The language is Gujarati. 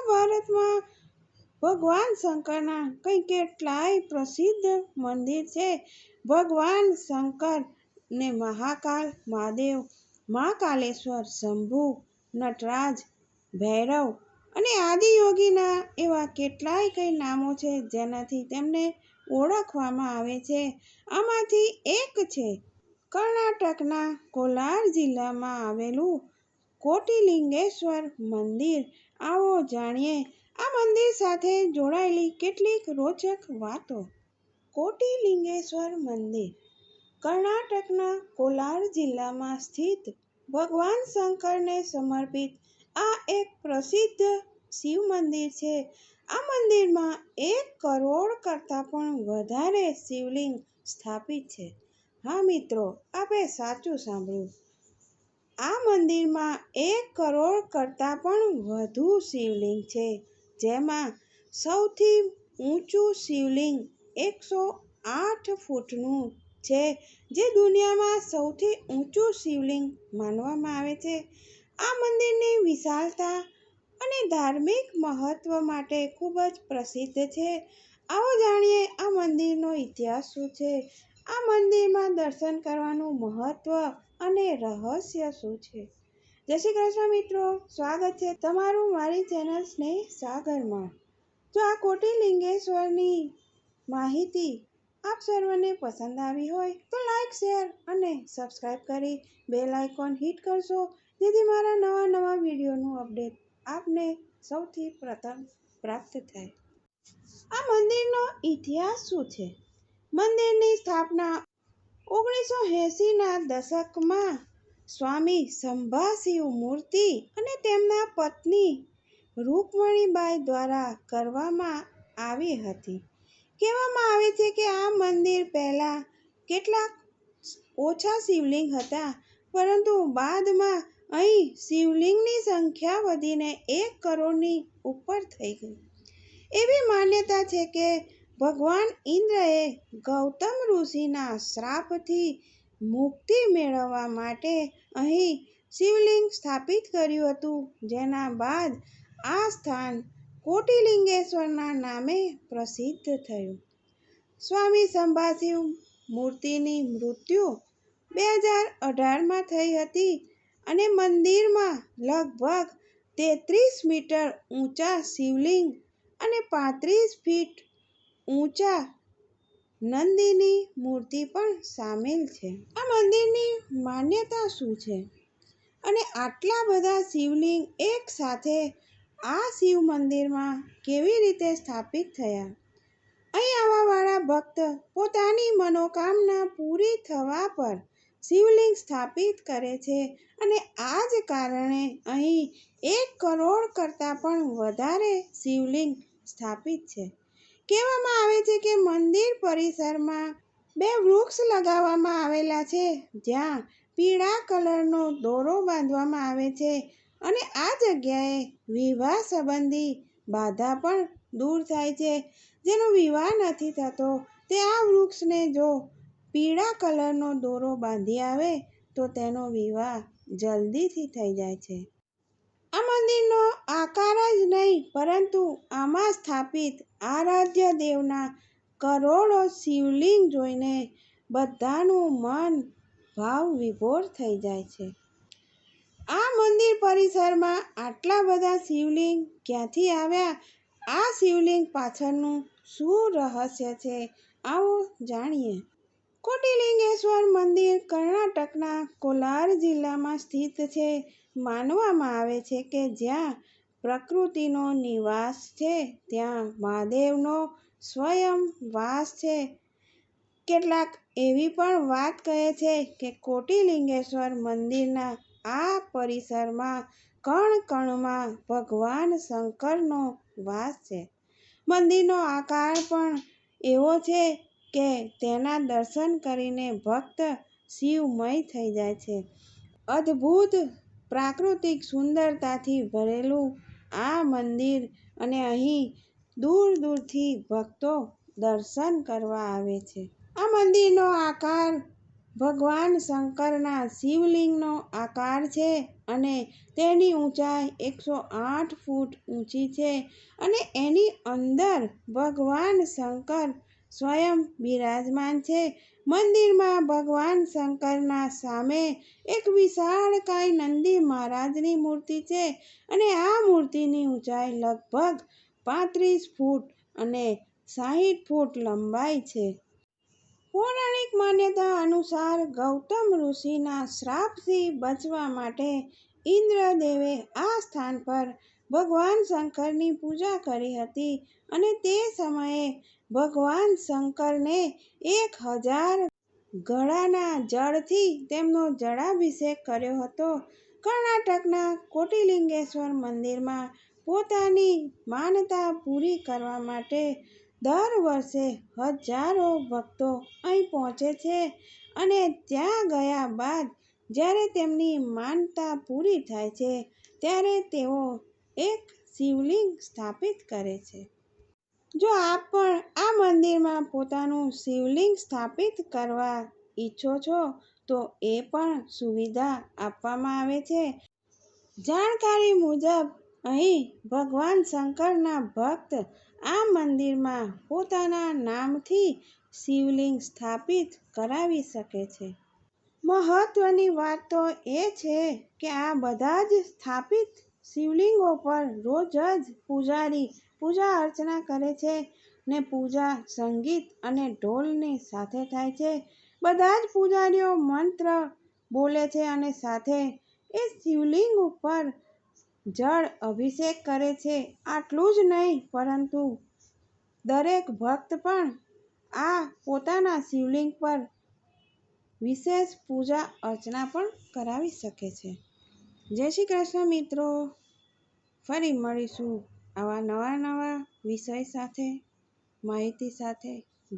મહાભારતમાં ભગવાન શંકરના કંઈ કેટલાય પ્રસિદ્ધ મંદિર છે. ભગવાન શંકર ને મહાકાલ, મહાદેવ, મહાકાલેશ્વર, શંભુ, નટરાજ, ભૈરવ અને આદિયોગીના એવા કેટલાય કંઈ નામો છે જેનાથી તેમને ઓળખવામાં આવે છે. આમાંથી એક છે કર્ણાટકના કોલાર જિલ્લામાં આવેલું કોટિલિંગેશ્વર મંદિર. આવો જાણીએ, આ મંદિર સાથે જોડાયેલી કેટલીક રોચક વાતો. કોટિલિંગેશ્વર મંદિર, કર્ણાટકના કોલાર જિલ્લામાં સ્થિત ભગવાન શંકરને સમર્પિત આ એક પ્રસિદ્ધ શિવ મંદિર છે. આ મંદિરમાં એક કરોડ કરતાં પણ વધારે શિવલિંગ સ્થાપિત છે. હા મિત્રો, આપે સાચું સાંભળ્યું. આ મંદિરમાં એક કરોડ કરતાં પણ વધુ શિવલિંગ છે, જેમાં સૌથી ઊંચું શિવલિંગ એકસો આઠ ફૂટનું છે, જે દુનિયામાં સૌથી ઊંચું શિવલિંગ માનવામાં આવે છે. આ મંદિરની વિશાળતા અને ધાર્મિક મહત્વ માટે ખૂબ જ પ્રસિદ્ધ છે. આવો જાણીએ આ મંદિરનો ઇતિહાસ શું છે? આ મંદિરમાં દર્શન કરવાનું મહત્વ અને રહસ્ય શું છે? જય શ્રી કૃષ્ણ મિત્રો, સ્વાગત છે તમારું મારી ચેનલ સ્નેહ સાગરમાં. જો આ કોટિલિંગેશ્વરની માહિતી આપ સર્વને પસંદ આવી હોય તો લાઈક, શેર અને સબસ્ક્રાઈબ કરી બેલ આઇકોન હિટ કરશો, જેથી મારા નવા નવા વિડીયોનું અપડેટ આપને સૌથી પ્રથમ પ્રાપ્ત થાય. આ મંદિરનો ઇતિહાસ શું છે? મંદિરની સ્થાપના ઓગણીસો એંસીના દશકમાં સ્વામી સંભાશિવ મૂર્તિ અને તેમના પત્ની રૂકમણીબાઈ દ્વારા કરવામાં આવી હતી. કહેવામાં આવે છે કે આ મંદિર પહેલાં કેટલાક ઓછા શિવલિંગ હતા, પરંતુ બાદમાં અહીં શિવલિંગની સંખ્યા વધીને એક કરોડની ઉપર થઈ ગઈ. એવી માન્યતા છે કે ભગવાન ઇન્દ્રએ ગૌતમ ઋષિના શ્રાપથી મુક્તિ મેળવવા માટે અહીં શિવલિંગ સ્થાપિત કર્યું હતું, જેના બાદ આ સ્થાન કોટિલિંગેશ્વરના નામે પ્રસિદ્ધ થયું. સ્વામી સંભાશિવ મૂર્તિની મૃત્યુ બે હજાર અઢારમાં થઈ હતી અને મંદિરમાં લગભગ તેત્રીસ મીટર ઊંચા શિવલિંગ અને પાંત્રીસ ફીટ ઊંચા નંદીની મૂર્તિ પણ સામેલ છે. આ મંદિરની માન્યતા શું છે? અને આટલા બધા શિવલિંગ એક સાથે આ શિવ મંદિરમાં કેવી રીતે સ્થાપિત થયા? અહીં આવવાવાળા ભક્ત પોતાની મનોકામના પૂરી થવા પર શિવલિંગ સ્થાપિત કરે છે અને આ જ કારણે અહીં એક કરોડ કરતાં પણ વધારે શિવલિંગ સ્થાપિત છે. કહેવામાં આવે છે કે મંદિર પરિસરમાં બે વૃક્ષ લગાવવામાં આવેલા છે, જ્યાં પીળા કલરનો દોરો બાંધવામાં આવે છે અને આ જગ્યાએ વિવાહ સંબંધી બાધા પણ દૂર થાય છે. જેનો વિવાહ નથી થતો, તે આ વૃક્ષને જો પીળા કલરનો દોરો બાંધી આવે, તો તેનો વિવાહ જલ્દીથી થઈ જાય છે. આ મંદિરનો આકાર જ નહીં, પરંતુ આમાં સ્થાપિત આરાધ્ય દેવના કરોડો શિવલિંગ જોઈને બધાનું મન ભાવ વિભોર થઈ જાય છે. આ મંદિર પરિસરમાં આટલા બધા શિવલિંગ ક્યાંથી આવ્યા? આ શિવલિંગ પાછળનું શું રહસ્ય છે? આવો જાણીએ. કોટિલિંગેશ્વર મંદિર કર્ણાટકના કોલાર જિલ્લામાં સ્થિત છે. માનવામાં આવે છે કે જ્યાં પ્રકૃતિનો નિવાસ છે, ત્યાં મહાદેવનો સ્વયં વાસ છે. કેટલાક એવી પણ વાત કહે છે કે કોટિલિંગેશ્વર મંદિરના આ પરિસરમાં કણ કણમાં ભગવાન શંકરનો વાસ છે. મંદિરનો આકાર પણ એવો છે કે તેના દર્શન કરીને ભક્ત શિવમય થઈ જાય છે. અદ્ભુત પ્રાકૃતિક સુંદરતાથી ભરેલું આ મંદિર અને અહીં દૂર દૂરથી ભક્તો દર્શન કરવા આવે છે. આ મંદિરનો આકાર ભગવાન શંકરના શિવલિંગનો આકાર છે અને તેની ઊંચાઈ એકસો આઠ ફૂટ ઊંચી છે અને એની અંદર ભગવાન શંકર સ્વયં બિરાજમાન છે. મંદિરમાં ભગવાન શંકરના સામે એક વિશાળકાય નંદી મહારાજની મૂર્તિ છે અને આ મૂર્તિની ઊંચાઈ લગભગ પાંત્રીસ ફૂટ અને સાહીઠ ફૂટ લંબાઈ છે. પૌરાણિક માન્યતા અનુસાર ગૌતમ ઋષિના શ્રાપથી બચવા માટે ઇન્દ્રદેવે આ સ્થાન પર ભગવાન શંકરની પૂજા કરી હતી અને તે સમયે ભગવાન શંકરને એક હજાર ગળાના જળથી તેમનો જળાભિષેક કર્યો હતો. કર્ણાટકના કોટિલિંગેશ્વર મંદિરમાં પોતાની માનતા પૂરી કરવા માટે દર વર્ષે હજારો ભક્તો અહીં પહોંચે છે અને ત્યાં ગયા બાદ જ્યારે તેમની માનતા પૂરી થાય છે, ત્યારે તેઓ એક શિવલિંગ સ્થાપિત કરે છે. જો આપ પણ આ મંદિરમાં પોતાનું શિવલિંગ સ્થાપિત કરવા ઈચ્છો છો, તો એ પણ સુવિધા આપવામાં આવે છે. જાણકારી મુજબ, અહીં ભગવાન શંકરના ભક્ત આ મંદિરમાં પોતાના નામથી શિવલિંગ સ્થાપિત કરાવી શકે છે. મહત્વની વાત તો એ છે કે આ બધા જ સ્થાપિત શિવલિંગો પર રોજ જ પૂજારી પૂજા અર્ચના કરે છે ને પૂજા સંગીત અને ઢોલની સાથે થાય છે. બધા જ પૂજારીઓ મંત્ર બોલે છે અને સાથે એ શિવલિંગ ઉપર જળ અભિષેક કરે છે. આટલું જ નહીં, પરંતુ દરેક ભક્ત પણ આ પોતાના શિવલિંગ પર વિશેષ પૂજા અર્ચના પણ કરાવી શકે છે. જય શ્રી કૃષ્ણ મિત્રો. ફરી મળીશું આવા નવા નવા વિષય સાથે માહિતી સાથે.